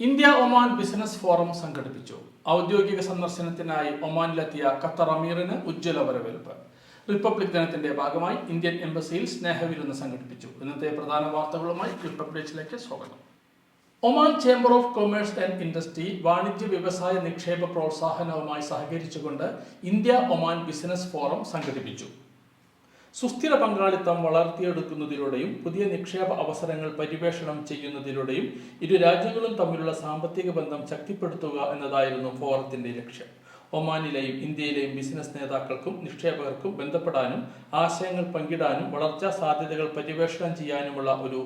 India Oman business forum സംഘടിപ്പിച്ചു. ഔദ്യോഗിക സന്ദർശനത്തിനായി ഒമാനിലെത്തിയ ഖത്തർ അമീറിന് ഉജ്ജ്വല വരവേൽപ്പ്. റിപ്പബ്ലിക് ദിനത്തിന്റെ ഭാഗമായി ഇന്ത്യൻ എംബസിയിൽ സ്നേഹവിരുന്ന് സംഘടിപ്പിച്ചു. ഇന്നത്തെ പ്രധാന വാർത്തകളുമായി റിപ്പബ്ലിക്കിലേക്ക് സ്വാഗതം. Oman chamber of commerce and industry വാണിജ്യ വ്യവസായ നിക്ഷേപ പ്രോത്സാഹനവുമായി സഹകരിച്ചുകൊണ്ട് ഇന്ത്യ ഒമാൻ ബിസിനസ് ഫോറം സംഘടിപ്പിച്ചു. സുസ്ഥിര പങ്കാളിത്തം വളർത്തിയെടുക്കുന്നതിലൂടെയും പുതിയ നിക്ഷേപ അവസരങ്ങൾ പര്യവേഷണം ചെയ്യുന്നതിലൂടെയും ഇരു രാജ്യങ്ങളും തമ്മിലുള്ള സാമ്പത്തിക ബന്ധം ശക്തിപ്പെടുത്തുക എന്നതായിരുന്നു ഫോറത്തിന്റെ ലക്ഷ്യം. ഒമാനിലെയും ഇന്ത്യയിലെയും ബിസിനസ് നേതാക്കൾക്കും നിക്ഷേപകർക്കും ബന്ധപ്പെടാനും ആശയങ്ങൾ പങ്കിടാനും വളർച്ചാ സാധ്യതകൾ പര്യവേഷണം ചെയ്യാനുമുള്ള ഒരു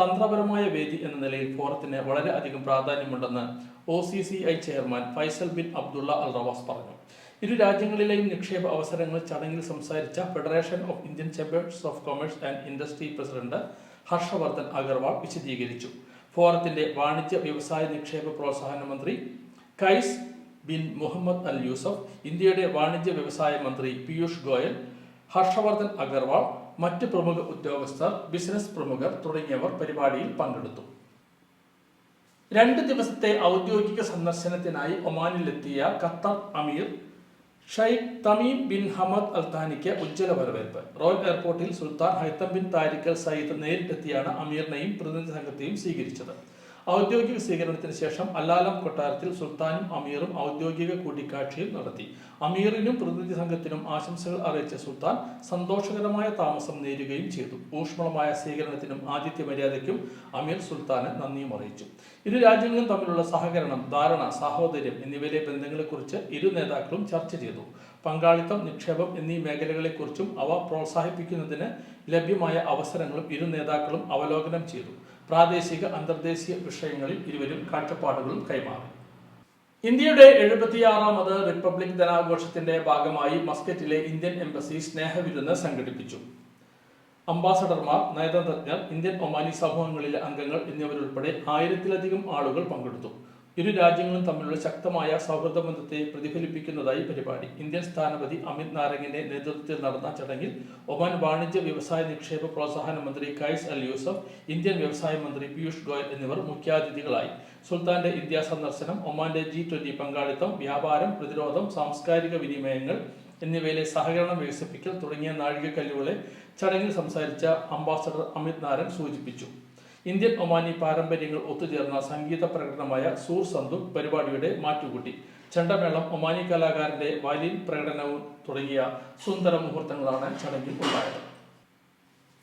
തന്ത്രപരമായ വേദി എന്ന നിലയിൽ ഫോറത്തിന് വളരെയധികം പ്രാധാന്യമുണ്ടെന്ന് O C C I chairman Faisal bin Abdullah Al Rawas പറഞ്ഞു. ഇരു രാജ്യങ്ങളിലെയും നിക്ഷേപ അവസരങ്ങൾ ചടങ്ങിൽ സംസാരിച്ച federation of Indian chambers of commerce and industry president Harshvardhan Agarwal വിശദീകരിച്ചു. ഫോറത്തിന്റെ വാണിജ്യ വ്യവസായ നിക്ഷേപ പ്രോത്സാഹന മന്ത്രി Qais bin Muhammad Al Yusuf ഇന്ത്യയുടെ വാണിജ്യ വ്യവസായ മന്ത്രി പീയൂഷ് ഗോയൽ ഹർഷവർദ്ധൻ അഗർവാൾ മറ്റ് പ്രമുഖ ഉദ്യോഗസ്ഥർ ബിസിനസ് പ്രമുഖർ തുടങ്ങിയവർ പരിപാടിയിൽ പങ്കെടുത്തു. രണ്ട് ദിവസത്തെ ഔദ്യോഗിക സന്ദർശനത്തിനായി ഒമാനിലെത്തിയ ഖത്തർ അമീർ Sheikh Tamim bin Hamad Al താനിക്ക് ഉജ്ജ്വല വരവേൽപ്പ്. റോയൽ എയർപോർട്ടിൽ Sultan Haitham bin Tariq Al Said നേരിട്ടെത്തിയാണ് അമീറിനെയും പ്രതിനിധി സംഘത്തെയും സ്വീകരിച്ചത്. ഔദ്യോഗിക സ്വീകരണത്തിന് ശേഷം അല്ലാലം കൊട്ടാരത്തിൽ സുൽത്താനും അമീറും ഔദ്യോഗിക കൂടിക്കാഴ്ചയും നടത്തി. അമീറിനും പ്രതിനിധി സംഘത്തിനും ആശംസകൾ അറിയിച്ച സുൽത്താൻ സന്തോഷകരമായ താമസം നേരുകയും ചെയ്തു. ഊഷ്മളമായ സ്വീകരണത്തിനും ആതിഥ്യ മര്യാദയ്ക്കും അമീർ സുൽത്താന് നന്ദിയും അറിയിച്ചു. ഇരു രാജ്യങ്ങളും തമ്മിലുള്ള സഹകരണം ധാരണ സാഹോദര്യം എന്നിവയിലെ ബന്ധങ്ങളെക്കുറിച്ച് ഇരു നേതാക്കളും ചർച്ച ചെയ്തു. പങ്കാളിത്തം നിക്ഷേപം എന്നീ മേഖലകളെക്കുറിച്ചും അവ പ്രോത്സാഹിപ്പിക്കുന്നതിന് ലഭ്യമായ അവസരങ്ങളും ഇരു നേതാക്കളും അവലോകനം ചെയ്തു. പ്രാദേശിക അന്തർദേശീയ വിഷയങ്ങളിൽ ഇരുവരും കാഴ്ചപ്പാടുകളും കൈമാറി. ഇന്ത്യയുടെ എഴുപത്തിയാറാമത് റിപ്പബ്ലിക് ദിനാഘോഷത്തിന്റെ ഭാഗമായി മസ്കറ്റിലെ ഇന്ത്യൻ എംബസി സ്നേഹവിരുന്ന് സംഘടിപ്പിച്ചു. അംബാസഡർമാർ നയതന്ത്രജ്ഞർ ഇന്ത്യൻ ഒമാനി സമൂഹങ്ങളിലെ അംഗങ്ങൾ എന്നിവരുൾപ്പെടെ ആയിരത്തിലധികം ആളുകൾ പങ്കെടുത്തു. ഇരു രാജ്യങ്ങളും തമ്മിലുള്ള ശക്തമായ സൗഹൃദ ബന്ധത്തെ പ്രതിഫലിപ്പിക്കുന്നതായി പരിപാടി. ഇന്ത്യൻ സ്ഥാനപതി അമിത് നാരങ്ങിന്റെ നേതൃത്വത്തിൽ നടന്ന ചടങ്ങിൽ ഒമാൻ വാണിജ്യ വ്യവസായ നിക്ഷേപ പ്രോത്സാഹന മന്ത്രി കൈസ് അൽ യൂസഫ് ഇന്ത്യൻ വ്യവസായ മന്ത്രി പീയൂഷ് ഗോയൽ എന്നിവർ മുഖ്യാതിഥികളായി. സുൽത്താന്റെ ഇന്ത്യ സന്ദർശനം ഒമാന്റെ ജി ട്വന്റി പങ്കാളിത്തം വ്യാപാരം പ്രതിരോധം സാംസ്കാരിക വിനിമയങ്ങൾ എന്നിവയിലെ സഹകരണം വികസിപ്പിക്കൽ തുടങ്ങിയ നാഴികക്കല്ലുകളെ ചടങ്ങിൽ സംസാരിച്ച അംബാസഡർ അമിത് നാരൻ സൂചിപ്പിച്ചു. ഇന്ത്യൻ ഒമാനി പാരമ്പര്യങ്ങൾ ഒത്തുചേർന്ന സംഗീത പ്രകടനമായ സൂർ സന്തു പരിപാടിയുടെ മാറ്റുകൂട്ടി. ചണ്ടമേളം ഒമാനി കലാകാരന്റെ വയലിൻ പ്രകടനവും തുടങ്ങിയ സുന്ദര മുഹൂർത്തങ്ങളാണ് ചടങ്ങിൽ ഉണ്ടായത്.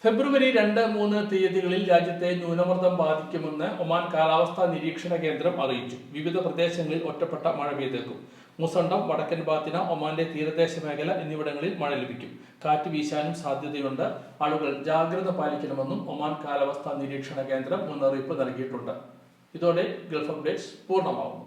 ഫെബ്രുവരി രണ്ട് മൂന്ന് തീയതികളിൽ രാജ്യത്തെ ന്യൂനമർദ്ദം ബാധിക്കുമെന്ന് ഒമാൻ കാലാവസ്ഥാ നിരീക്ഷണ കേന്ദ്രം അറിയിച്ചു. വിവിധ പ്രദേശങ്ങളിൽ ഒറ്റപ്പെട്ട മഴ പെയ്തേക്കും. മുസണ്ടം വടക്കൻ ബാത്തിന ഒമാന്റെ തീരദേശ മേഖല എന്നിവിടങ്ങളിൽ മഴ ലഭിക്കും. കാറ്റ് വീശാനും സാധ്യതയുണ്ട്. ആളുകൾ ജാഗ്രത പാലിക്കണമെന്നും ഒമാൻ കാലാവസ്ഥാ നിരീക്ഷണ കേന്ദ്രം മുന്നറിയിപ്പ് നൽകിയിട്ടുണ്ട്. ഇതോടെ ഗൾഫ് അപ്ഡേറ്റ്സ് പൂർണമാവുന്നു